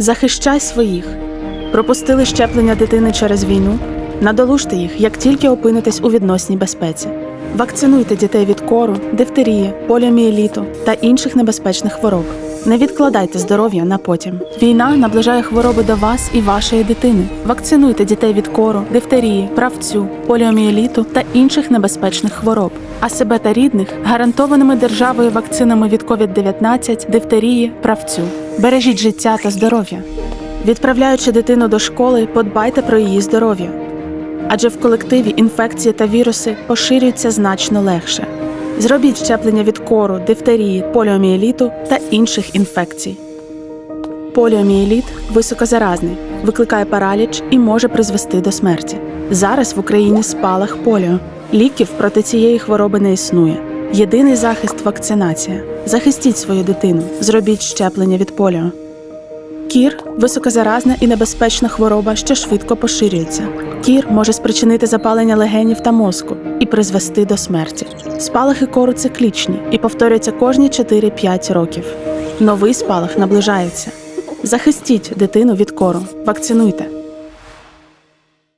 Захищай своїх. Пропустили щеплення дитини через війну. Надолужте їх, як тільки опинитесь у відносній безпеці. Вакцинуйте дітей від кору, дифтерії, поліомієліту та інших небезпечних хвороб. Не відкладайте здоров'я на потім. Війна наближає хвороби до вас і вашої дитини. Вакцинуйте дітей від кору, дифтерії, правцю, поліомієліту та інших небезпечних хвороб, а себе та рідних гарантованими державою вакцинами від COVID-19, дифтерії, правцю. Бережіть життя та здоров'я. Відправляючи дитину до школи, подбайте про її здоров'я. Адже в колективі інфекції та віруси поширюються значно легше. Зробіть щеплення від кору, дифтерії, поліомієліту та інших інфекцій. Поліомієліт високозаразний, викликає параліч і може призвести до смерті. Зараз в Україні спалах поліо. Ліків проти цієї хвороби не існує. Єдиний захист вакцинація. Захистіть свою дитину, зробіть щеплення від поліо. Кір високозаразна і небезпечна хвороба, що швидко поширюється. Кір може спричинити запалення легенів та мозку і призвести до смерті. Спалахи кору циклічні і повторюються кожні 4-5 років. Новий спалах наближається. Захистіть дитину від кору, вакцинуйте.